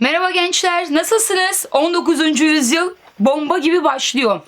Merhaba gençler, nasılsınız? 19. yüzyıl bomba gibi başlıyor.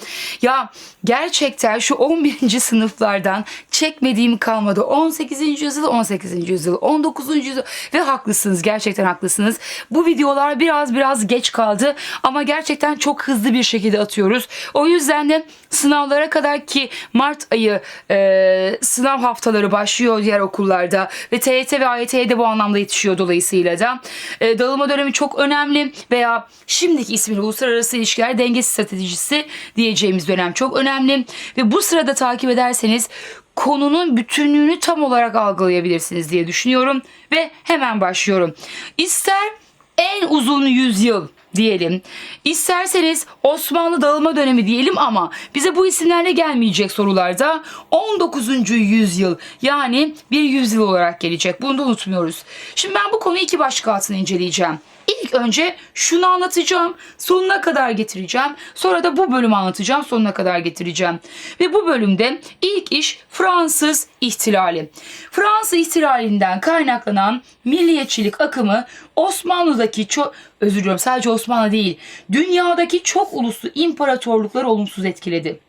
Ya gerçekten şu 11. sınıflardan çekmediğim kalmadı. 18. yüzyıl, 18. yüzyıl, 19. yüzyıl ve haklısınız. Gerçekten haklısınız. Bu videolar biraz biraz geç kaldı ama gerçekten çok hızlı bir şekilde atıyoruz. O yüzden de sınavlara kadar ki Mart ayı e, sınav haftaları başlıyor diğer okullarda ve TYT ve AYT'ye de bu anlamda yetişiyor dolayısıyla da. E, dağılma dönemi çok önemli veya şimdiki ismiyle uluslararası ilişkiler denge stratejisi diyeceğimiz dönem çok önemli ve bu sırada takip ederseniz konunun bütünlüğünü tam olarak algılayabilirsiniz diye düşünüyorum ve hemen başlıyorum. İster en uzun yüzyıl diyelim. İsterseniz Osmanlı dağılma dönemi diyelim ama bize bu isimlerle gelmeyecek sorularda 19. yüzyıl yani bir yüzyıl olarak gelecek. Bunu da unutmuyoruz. Şimdi ben bu konuyu iki başlık altında inceleyeceğim. İlk önce şunu anlatacağım, sonuna kadar getireceğim. Sonra da bu bölümü anlatacağım, sonuna kadar getireceğim. Ve bu bölümde ilk iş Fransız ihtilali. Fransız ihtilalinden kaynaklanan milliyetçilik akımı Osmanlı'daki çok özür diliyorum sadece Osmanlı değil, dünyadaki çok uluslu imparatorlukları olumsuz etkiledi.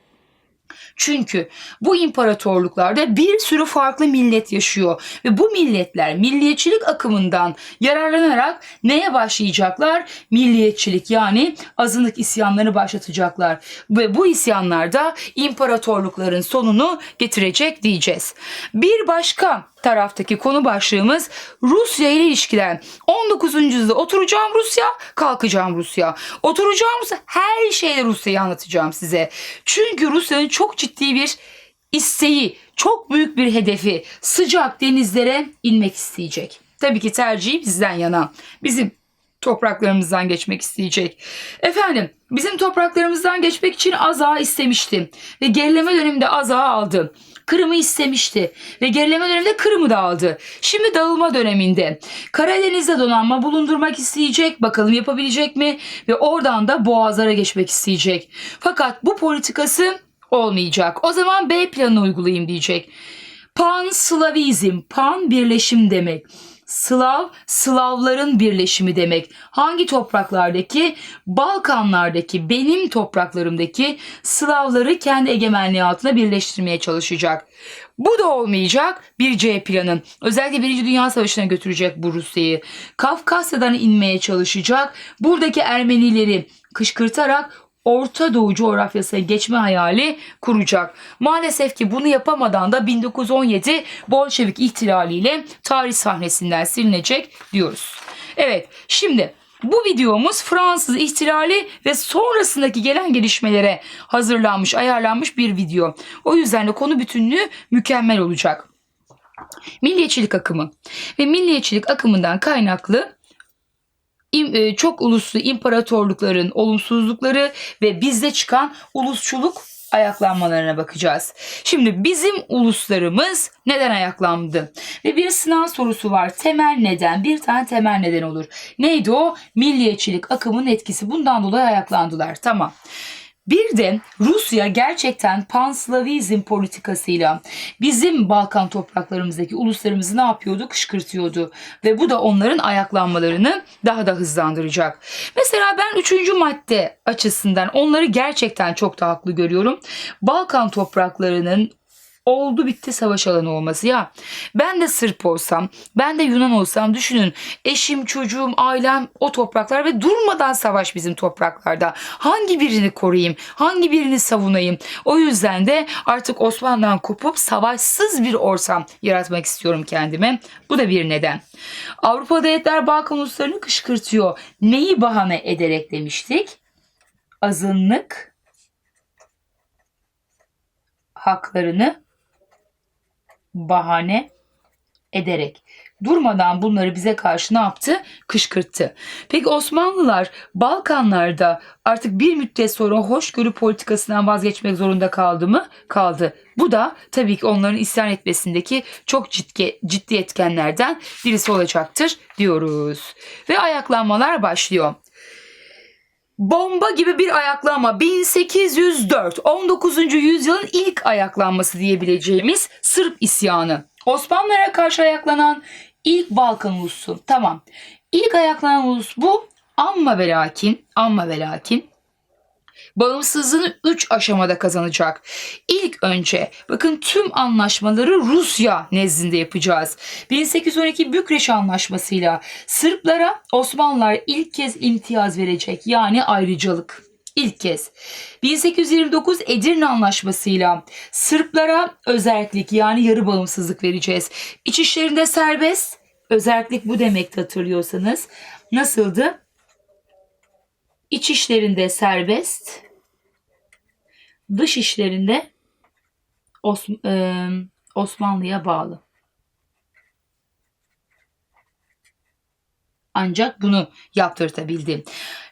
Çünkü bu imparatorluklarda bir sürü farklı millet yaşıyor ve bu milletler milliyetçilik akımından yararlanarak neye başlayacaklar? Milliyetçilik yani azınlık isyanlarını başlatacaklar ve bu isyanlar da imparatorlukların sonunu getirecek diyeceğiz. Bir başka taraftaki konu başlığımız Rusya ile ilişkiler. 19. yüzyılda oturacağım Rusya, kalkacağım Rusya. Oturacağım Rusya, her şeyle Rusya'yı anlatacağım size. Çünkü Rusya'nın çok ciddi bir isteği, çok büyük bir hedefi sıcak denizlere inmek isteyecek. Tabii ki tercihi bizden yana. Bizim topraklarımızdan geçmek isteyecek. Efendim bizim topraklarımızdan geçmek için Aza istemişti ve gerileme döneminde Aza aldı. Kırım'ı istemişti ve gerileme döneminde Kırım'ı da aldı. Şimdi dağılma döneminde Karadeniz'de donanma bulundurmak isteyecek. Bakalım yapabilecek mi? Ve oradan da Boğazlara geçmek isteyecek. Fakat bu politikası olmayacak. O zaman B planını uygulayayım diyecek. Pan-Slavizm, pan birleşim demek. Slav, Slavların birleşimi demek. Hangi topraklardaki? Balkanlardaki, benim topraklarımdaki Slavları kendi egemenliği altına birleştirmeye çalışacak. Bu da olmayacak bir C planın. Özellikle Birinci Dünya Savaşı'na götürecek bu Rusya'yı. Kafkasya'dan inmeye çalışacak. Buradaki Ermenileri kışkırtarak Orta Doğu coğrafyasına geçme hayali kuracak. Maalesef ki bunu yapamadan da 1917 Bolşevik ihtilaliyle tarih sahnesinden silinecek diyoruz. Evet şimdi bu videomuz Fransız ihtilali ve sonrasındaki gelen gelişmelere hazırlanmış, ayarlanmış bir video. O yüzden de konu bütünlüğü mükemmel olacak. Milliyetçilik akımı ve milliyetçilik akımından kaynaklı çok uluslu imparatorlukların olumsuzlukları ve bizde çıkan ulusçuluk ayaklanmalarına bakacağız. Şimdi bizim uluslarımız neden ayaklandı? Ve bir sınav sorusu var. Temel neden? Bir tane temel neden olur. Neydi o? Milliyetçilik akımının etkisi. Bundan dolayı ayaklandılar. Tamam. Bir de Rusya gerçekten panslavizm politikasıyla bizim Balkan topraklarımızdaki uluslarımızı ne yapıyordu? Kışkırtıyordu. Ve bu da onların ayaklanmalarını daha da hızlandıracak. Mesela ben üçüncü madde açısından onları gerçekten çok da haklı görüyorum. Balkan topraklarının oldu bitti savaş alanı olması ya. Ben de Sırp olsam, ben de Yunan olsam düşünün. Eşim, çocuğum, ailem o topraklar ve durmadan savaş bizim topraklarda. Hangi birini koruyayım? Hangi birini savunayım? O yüzden de artık Osmanlı'dan kopup savaşsız bir ortam yaratmak istiyorum kendime. Bu da bir neden. Avrupa devletler Balkan uluslarını kışkırtıyor. Neyi bahane ederek demiştik? Azınlık haklarını bahane ederek durmadan bunları bize karşı ne yaptı? Kışkırttı. Peki Osmanlılar Balkanlarda artık bir müddet sonra hoşgörü politikasından vazgeçmek zorunda kaldı mı? Kaldı. Bu da tabii ki onların isyan etmesindeki çok ciddi, ciddi etkenlerden birisi olacaktır diyoruz. Ve ayaklanmalar başlıyor. Bomba gibi bir ayaklanma 1804 19. yüzyılın ilk ayaklanması diyebileceğimiz Sırp isyanı. Osmanlılara karşı ayaklanan ilk Balkan ulusu. Tamam. İlk ayaklanan ulus bu Amma ve lakin, amma ve bağımsızlığını 3 aşamada kazanacak. İlk önce bakın tüm anlaşmaları Rusya nezdinde yapacağız. 1812 Bükreş Anlaşması'yla Sırplara Osmanlılar ilk kez imtiyaz verecek yani ayrıcalık. İlk kez. 1829 Edirne Anlaşması'yla Sırplara özellik yani yarı bağımsızlık vereceğiz. İç işlerinde serbest, özellik bu demekti hatırlıyorsanız. Nasıldı? İç işlerinde serbest, dış işlerinde Os- e, Osmanlı'ya bağlı. Ancak bunu yaptırtabildi.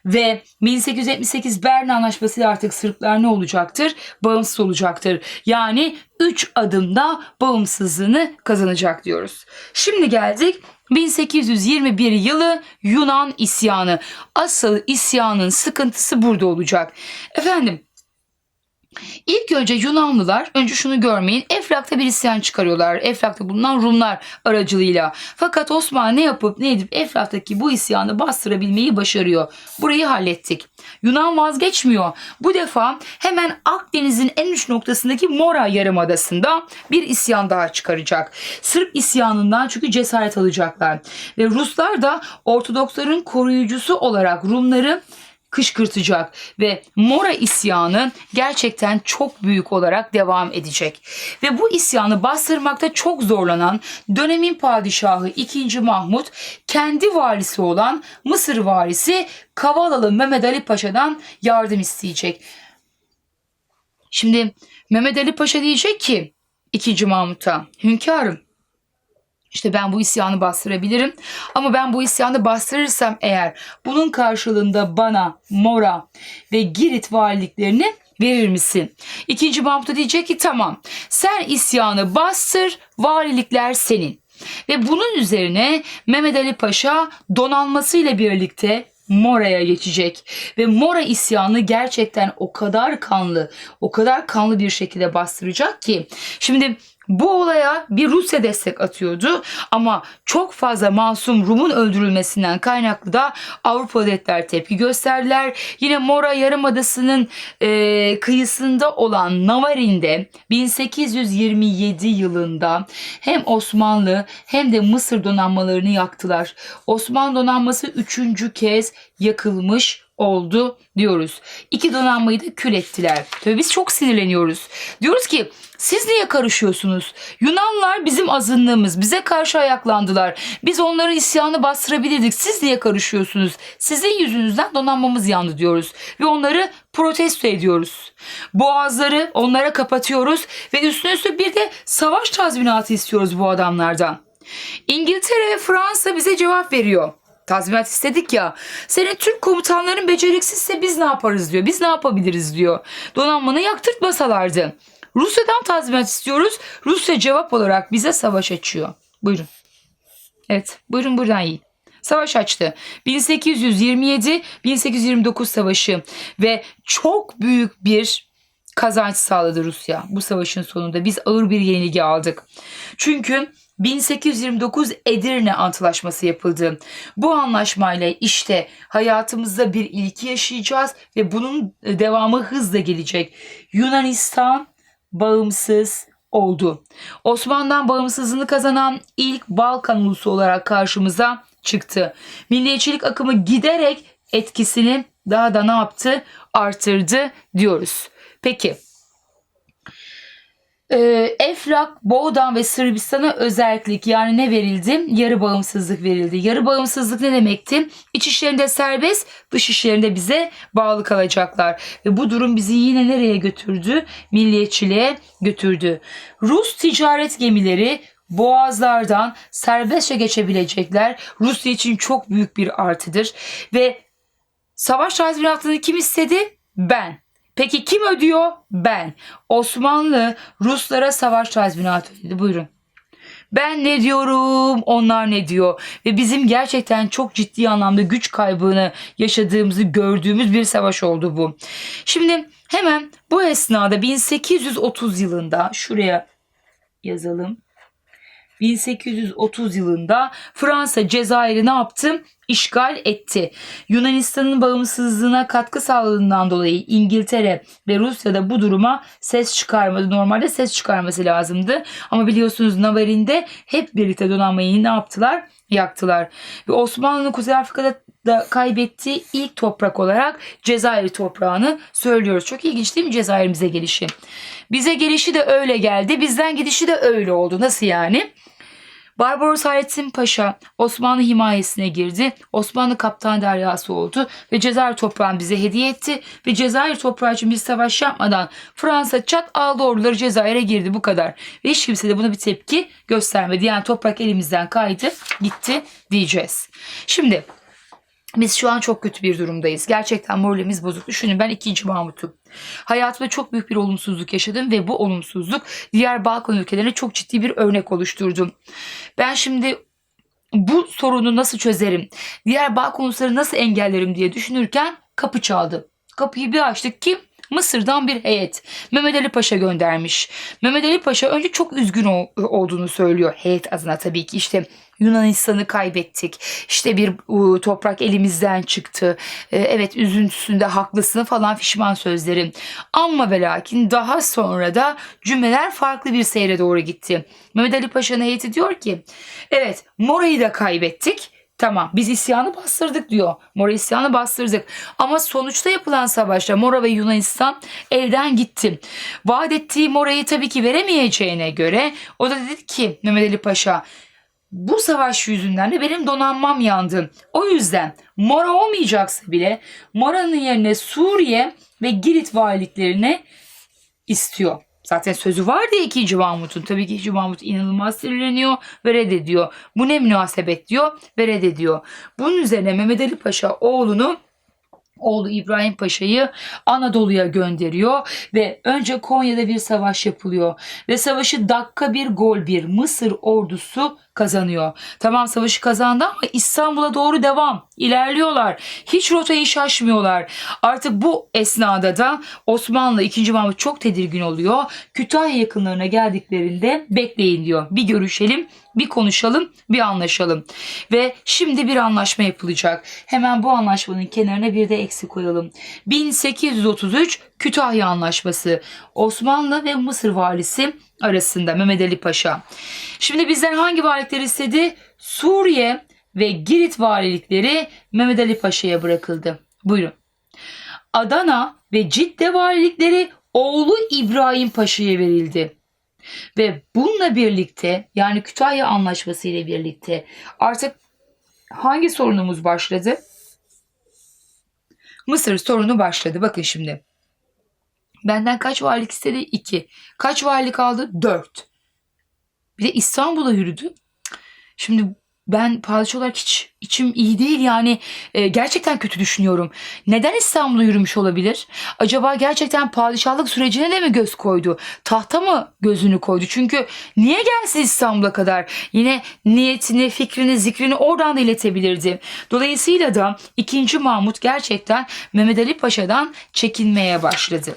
Ve 1878 Berlin Anlaşması ile artık Sırplar ne olacaktır? Bağımsız olacaktır. Yani 3 adımda bağımsızlığını kazanacak diyoruz. Şimdi geldik 1821 yılı Yunan isyanı. Asıl isyanın sıkıntısı burada olacak. Efendim İlk önce Yunanlılar önce şunu görmeyin. Eflak'ta bir isyan çıkarıyorlar. Eflak'ta bulunan Rumlar aracılığıyla. Fakat Osmanlı ne yapıp ne edip Eflak'taki bu isyanı bastırabilmeyi başarıyor. Burayı hallettik. Yunan vazgeçmiyor. Bu defa hemen Akdeniz'in en uç noktasındaki Mora Yarımadası'nda bir isyan daha çıkaracak. Sırp isyanından çünkü cesaret alacaklar. Ve Ruslar da Ortodoksların koruyucusu olarak Rumları kışkırtacak ve Mora isyanı gerçekten çok büyük olarak devam edecek. Ve bu isyanı bastırmakta çok zorlanan dönemin padişahı 2. Mahmut kendi valisi olan Mısır valisi Kavalalı Mehmet Ali Paşa'dan yardım isteyecek. Şimdi Mehmet Ali Paşa diyecek ki 2. Mahmut'a hünkârım işte ben bu isyanı bastırabilirim. Ama ben bu isyanı bastırırsam eğer bunun karşılığında bana Mora ve Girit valiliklerini verir misin? İkinci Mahmut diyecek ki tamam sen isyanı bastır valilikler senin. Ve bunun üzerine Mehmet Ali Paşa donanmasıyla birlikte Mora'ya geçecek ve Mora isyanı gerçekten o kadar kanlı, o kadar kanlı bir şekilde bastıracak ki şimdi bu olaya bir Rusya destek atıyordu ama çok fazla masum Rum'un öldürülmesinden kaynaklı da Avrupa devletler tepki gösterdiler. Yine Mora Yarımadası'nın e, kıyısında olan Navarin'de 1827 yılında hem Osmanlı hem de Mısır donanmalarını yaktılar. Osmanlı donanması üçüncü kez yakılmış oldu diyoruz. İki donanmayı da kül ettiler. Tabii biz çok sinirleniyoruz. Diyoruz ki siz niye karışıyorsunuz? Yunanlar bizim azınlığımız. Bize karşı ayaklandılar. Biz onların isyanı bastırabilirdik. Siz niye karışıyorsunuz? Sizin yüzünüzden donanmamız yandı diyoruz. Ve onları protesto ediyoruz. Boğazları onlara kapatıyoruz. Ve üstüne üstlük bir de savaş tazminatı istiyoruz bu adamlardan. İngiltere ve Fransa bize cevap veriyor. Tazminat istedik ya. Senin Türk komutanların beceriksizse biz ne yaparız diyor. Biz ne yapabiliriz diyor. Donanmanı yaktırtmasalardı. Rusya'dan tazminat istiyoruz. Rusya cevap olarak bize savaş açıyor. Buyurun. Evet buyurun buradan yiyin. Savaş açtı. 1827-1829 savaşı ve çok büyük bir kazanç sağladı Rusya bu savaşın sonunda. Biz ağır bir yenilgi aldık. Çünkü 1829 Edirne Antlaşması yapıldı. Bu anlaşmayla işte hayatımızda bir ilki yaşayacağız ve bunun devamı hızla gelecek. Yunanistan bağımsız oldu. Osmanlı'dan bağımsızlığını kazanan ilk Balkan ulusu olarak karşımıza çıktı. Milliyetçilik akımı giderek etkisini daha da ne yaptı? Artırdı diyoruz. Peki ee, Eflak, Boğdan ve Sırbistan'a özellik yani ne verildi? Yarı bağımsızlık verildi. Yarı bağımsızlık ne demekti? İç işlerinde serbest, dış işlerinde bize bağlı kalacaklar. Ve bu durum bizi yine nereye götürdü? Milliyetçiliğe götürdü. Rus ticaret gemileri boğazlardan serbestçe geçebilecekler. Rusya için çok büyük bir artıdır. Ve savaş tazminatını kim istedi? Ben. Peki kim ödüyor? Ben. Osmanlı Ruslara savaş tazminatı ödedi. Buyurun. Ben ne diyorum, onlar ne diyor ve bizim gerçekten çok ciddi anlamda güç kaybını yaşadığımızı gördüğümüz bir savaş oldu bu. Şimdi hemen bu esnada 1830 yılında şuraya yazalım. 1830 yılında Fransa Cezayir'i ne yaptı? İşgal etti. Yunanistan'ın bağımsızlığına katkı sağladığından dolayı İngiltere ve Rusya da bu duruma ses çıkarmadı. Normalde ses çıkarması lazımdı. Ama biliyorsunuz Navarin'de hep birlikte donanmayı ne yaptılar? Yaktılar. Ve Osmanlı'nın Kuzey Afrika'da da kaybettiği ilk toprak olarak Cezayir toprağını söylüyoruz. Çok ilginç değil mi Cezayir'imize gelişi? Bize gelişi de öyle geldi. Bizden gidişi de öyle oldu. Nasıl yani? Barbaros Hayrettin Paşa Osmanlı himayesine girdi. Osmanlı kaptan deryası oldu ve Cezayir toprağını bize hediye etti. Ve Cezayir toprağı için bir savaş yapmadan Fransa çat aldı orduları Cezayir'e girdi bu kadar. Ve hiç kimse de buna bir tepki göstermedi. Yani toprak elimizden kaydı gitti diyeceğiz. Şimdi biz şu an çok kötü bir durumdayız. Gerçekten moralimiz bozuk. Düşünün ben ikinci Mahmut'um. Hayatımda çok büyük bir olumsuzluk yaşadım ve bu olumsuzluk diğer Balkan ülkelerine çok ciddi bir örnek oluşturdu. Ben şimdi bu sorunu nasıl çözerim? Diğer Balkan ulusları nasıl engellerim diye düşünürken kapı çaldı. Kapıyı bir açtık kim? Mısır'dan bir heyet. Mehmet Ali Paşa göndermiş. Mehmet Ali Paşa önce çok üzgün ol- olduğunu söylüyor. Heyet adına tabii ki işte Yunanistan'ı kaybettik. İşte bir toprak elimizden çıktı. E, evet üzüntüsünde haklısın falan fişman sözlerin. Ama ve lakin daha sonra da cümleler farklı bir seyre doğru gitti. Mehmet Ali Paşa'nın heyeti diyor ki evet Mora'yı da kaybettik. Tamam biz isyanı bastırdık diyor. Mora isyanı bastırdık. Ama sonuçta yapılan savaşta Mora ve Yunanistan elden gitti. Vaat ettiği Mora'yı tabii ki veremeyeceğine göre o da dedi ki Mehmet Ali Paşa bu savaş yüzünden de benim donanmam yandı. O yüzden Mora olmayacaksa bile Mora'nın yerine Suriye ve Girit valiliklerini istiyor. Zaten sözü vardı ya 2. Mahmut'un. Tabii ki 2. Mahmut inanılmaz sinirleniyor ve reddediyor. Bu ne münasebet diyor ve reddediyor. Bunun üzerine Mehmet Ali Paşa oğlunu oğlu İbrahim Paşa'yı Anadolu'ya gönderiyor ve önce Konya'da bir savaş yapılıyor ve savaşı dakika bir gol bir Mısır ordusu kazanıyor. Tamam savaşı kazandı ama İstanbul'a doğru devam ilerliyorlar. Hiç rotayı şaşmıyorlar. Artık bu esnada da Osmanlı 2. Mahmut çok tedirgin oluyor. Kütahya yakınlarına geldiklerinde bekleyin diyor. Bir görüşelim, bir konuşalım, bir anlaşalım. Ve şimdi bir anlaşma yapılacak. Hemen bu anlaşmanın kenarına bir de eksi koyalım. 1833 Kütahya Anlaşması. Osmanlı ve Mısır valisi arasında Mehmet Ali Paşa. Şimdi bizden hangi valilikler istedi? Suriye ve Girit valilikleri Mehmet Ali Paşa'ya bırakıldı. Buyurun. Adana ve Cidde valilikleri oğlu İbrahim Paşa'ya verildi. Ve bununla birlikte yani Kütahya Anlaşması ile birlikte artık hangi sorunumuz başladı? Mısır sorunu başladı. Bakın şimdi. Benden kaç valilik istedi? 2. Kaç valilik aldı? 4. Bir de İstanbul'a yürüdü. Şimdi ben padişah olarak hiç içim iyi değil yani e, gerçekten kötü düşünüyorum. Neden İstanbul'a yürümüş olabilir? Acaba gerçekten padişahlık sürecine de mi göz koydu? Tahta mı gözünü koydu? Çünkü niye gelsin İstanbul'a kadar? Yine niyetini, fikrini, zikrini oradan da iletebilirdi. Dolayısıyla da 2. Mahmut gerçekten Mehmet Ali Paşa'dan çekinmeye başladı.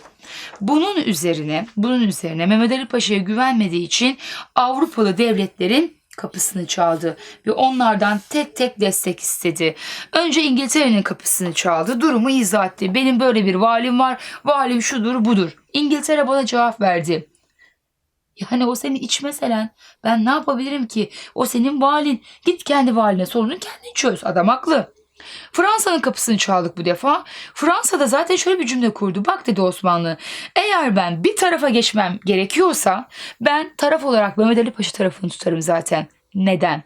Bunun üzerine, bunun üzerine Mehmet Ali Paşa'ya güvenmediği için Avrupalı devletlerin kapısını çaldı ve onlardan tek tek destek istedi. Önce İngiltere'nin kapısını çaldı, durumu izah etti. Benim böyle bir valim var, valim şudur budur. İngiltere bana cevap verdi. Yani o senin iç meselen. Ben ne yapabilirim ki? O senin valin. Git kendi valine sorunu kendin çöz. Adam haklı. Fransa'nın kapısını çaldık bu defa. Fransa'da zaten şöyle bir cümle kurdu. Bak dedi Osmanlı. Eğer ben bir tarafa geçmem gerekiyorsa ben taraf olarak Mehmet Ali Paşa tarafını tutarım zaten. Neden?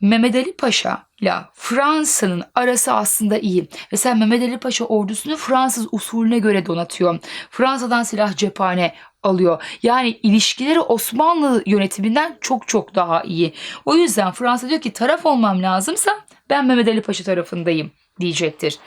Mehmet Ali Paşa ile Fransa'nın arası aslında iyi. Ve sen Mehmet Ali Paşa ordusunu Fransız usulüne göre donatıyor. Fransa'dan silah cephane alıyor. Yani ilişkileri Osmanlı yönetiminden çok çok daha iyi. O yüzden Fransa diyor ki taraf olmam lazımsa ben Mehmet Ali Paşa tarafındayım diyecektir.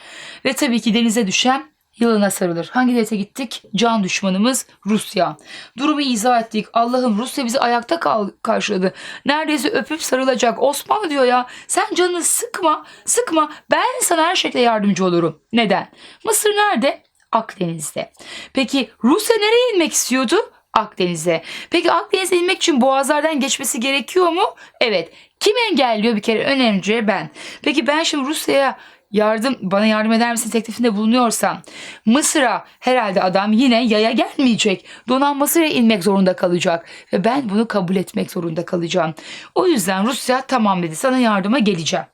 Ve tabii ki denize düşen yılına sarılır. Hangi devlete gittik? Can düşmanımız Rusya. Durumu izah ettik. Allah'ım Rusya bizi ayakta kal karşıladı. Neredeyse öpüp sarılacak. Osmanlı diyor ya sen canını sıkma, sıkma. Ben sana her şekilde yardımcı olurum. Neden? Mısır nerede? Akdeniz'de. Peki Rusya nereye inmek istiyordu? Akdeniz'e. Peki Akdeniz'e inmek için boğazlardan geçmesi gerekiyor mu? Evet. Kim engelliyor bir kere? Önemli ben. Peki ben şimdi Rusya'ya yardım bana yardım eder misin teklifinde bulunuyorsam Mısır'a herhalde adam yine yaya gelmeyecek. Donanmasıyla inmek zorunda kalacak ve ben bunu kabul etmek zorunda kalacağım. O yüzden Rusya tamam dedi sana yardıma geleceğim.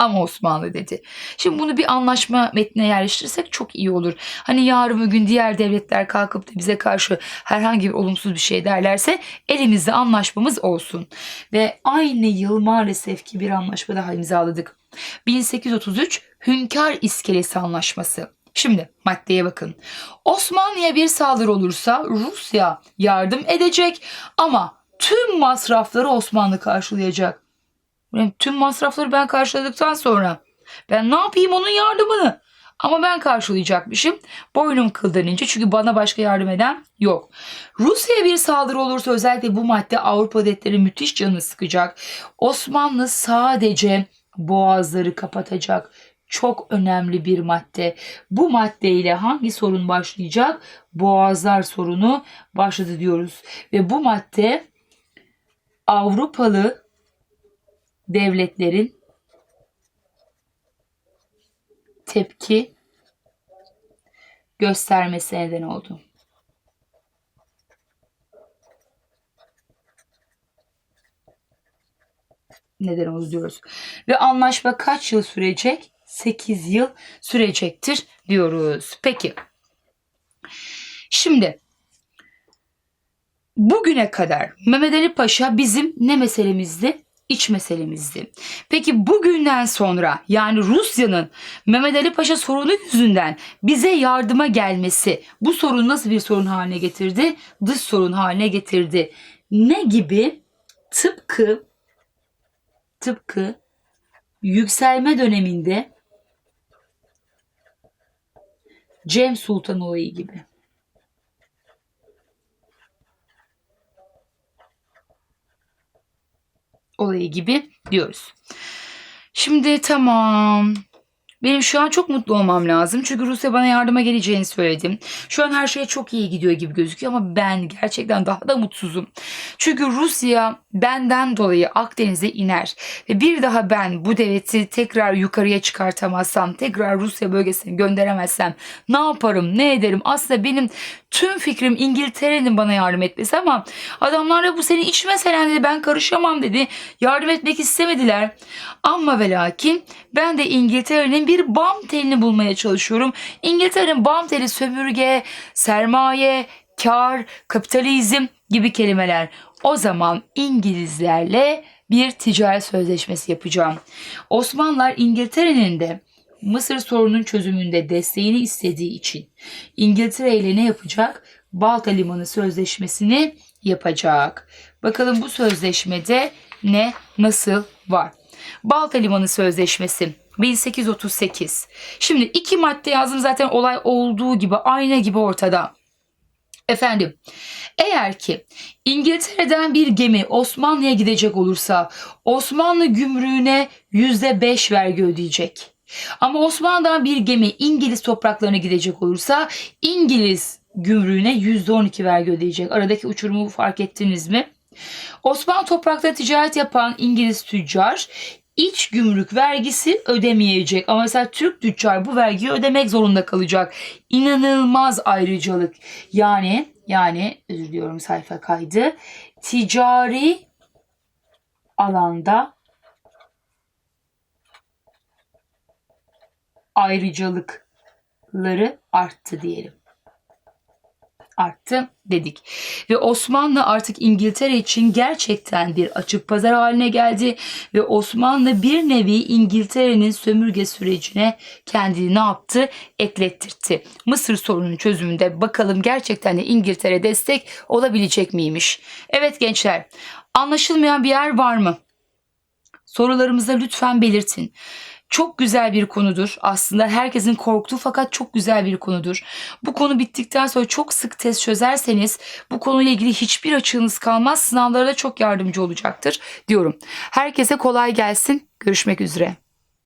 Ama Osmanlı dedi. Şimdi bunu bir anlaşma metnine yerleştirirsek çok iyi olur. Hani yarın bir gün diğer devletler kalkıp da bize karşı herhangi bir olumsuz bir şey derlerse elimizde anlaşmamız olsun. Ve aynı yıl maalesef ki bir anlaşma daha imzaladık. 1833 Hünkar İskelesi Anlaşması. Şimdi maddeye bakın. Osmanlı'ya bir saldırı olursa Rusya yardım edecek ama tüm masrafları Osmanlı karşılayacak. Benim tüm masrafları ben karşıladıktan sonra ben ne yapayım onun yardımını? Ama ben karşılayacakmışım. Boynum kıldanınca çünkü bana başka yardım eden yok. Rusya'ya bir saldırı olursa özellikle bu madde Avrupa devletleri müthiş canını sıkacak. Osmanlı sadece boğazları kapatacak. Çok önemli bir madde. Bu maddeyle hangi sorun başlayacak? Boğazlar sorunu başladı diyoruz. Ve bu madde Avrupalı devletlerin tepki göstermesi neden oldu. Neden oldu diyoruz. Ve anlaşma kaç yıl sürecek? 8 yıl sürecektir diyoruz. Peki. Şimdi bugüne kadar Mehmet Ali Paşa bizim ne meselemizdi? İç meselemizdi. Peki bugünden sonra yani Rusya'nın Mehmet Ali Paşa sorunu yüzünden bize yardıma gelmesi bu sorun nasıl bir sorun haline getirdi? Dış sorun haline getirdi. Ne gibi? Tıpkı tıpkı yükselme döneminde Cem Sultan olayı gibi. Olayı gibi diyoruz. Şimdi tamam. Benim şu an çok mutlu olmam lazım. Çünkü Rusya bana yardıma geleceğini söyledim. Şu an her şey çok iyi gidiyor gibi gözüküyor ama ben gerçekten daha da mutsuzum. Çünkü Rusya benden dolayı Akdeniz'e iner ve bir daha ben bu devleti tekrar yukarıya çıkartamazsam, tekrar Rusya bölgesine gönderemezsem ne yaparım, ne ederim? Aslında benim tüm fikrim İngiltere'nin bana yardım etmesi ama adamlar da bu senin iç meselen dedi ben karışamam dedi. Yardım etmek istemediler. Ama ve lakin ben de İngiltere'nin bir bam telini bulmaya çalışıyorum. İngiltere'nin bam teli sömürge, sermaye, kar, kapitalizm gibi kelimeler. O zaman İngilizlerle bir ticaret sözleşmesi yapacağım. Osmanlılar İngiltere'nin de Mısır sorunun çözümünde desteğini istediği için İngiltere ile ne yapacak? Balta Limanı Sözleşmesi'ni yapacak. Bakalım bu sözleşmede ne nasıl var? Balta Limanı Sözleşmesi 1838. Şimdi iki madde yazdım zaten olay olduğu gibi ayna gibi ortada. Efendim eğer ki İngiltere'den bir gemi Osmanlı'ya gidecek olursa Osmanlı gümrüğüne %5 vergi ödeyecek. Ama Osmanlı'dan bir gemi İngiliz topraklarına gidecek olursa İngiliz gümrüğüne %12 vergi ödeyecek. Aradaki uçurumu fark ettiniz mi? Osmanlı toprakta ticaret yapan İngiliz tüccar iç gümrük vergisi ödemeyecek. Ama mesela Türk tüccar bu vergiyi ödemek zorunda kalacak. İnanılmaz ayrıcalık. Yani yani özür diliyorum sayfa kaydı. Ticari alanda ayrıcalıkları arttı diyelim. Arttı dedik. Ve Osmanlı artık İngiltere için gerçekten bir açık pazar haline geldi ve Osmanlı bir nevi İngiltere'nin sömürge sürecine kendini ne yaptı? Eklettirdi. Mısır sorunun çözümünde bakalım gerçekten de İngiltere destek olabilecek miymiş? Evet gençler, anlaşılmayan bir yer var mı? Sorularımıza lütfen belirtin. Çok güzel bir konudur. Aslında herkesin korktuğu fakat çok güzel bir konudur. Bu konu bittikten sonra çok sık test çözerseniz bu konuyla ilgili hiçbir açığınız kalmaz. Sınavlara da çok yardımcı olacaktır diyorum. Herkese kolay gelsin. Görüşmek üzere.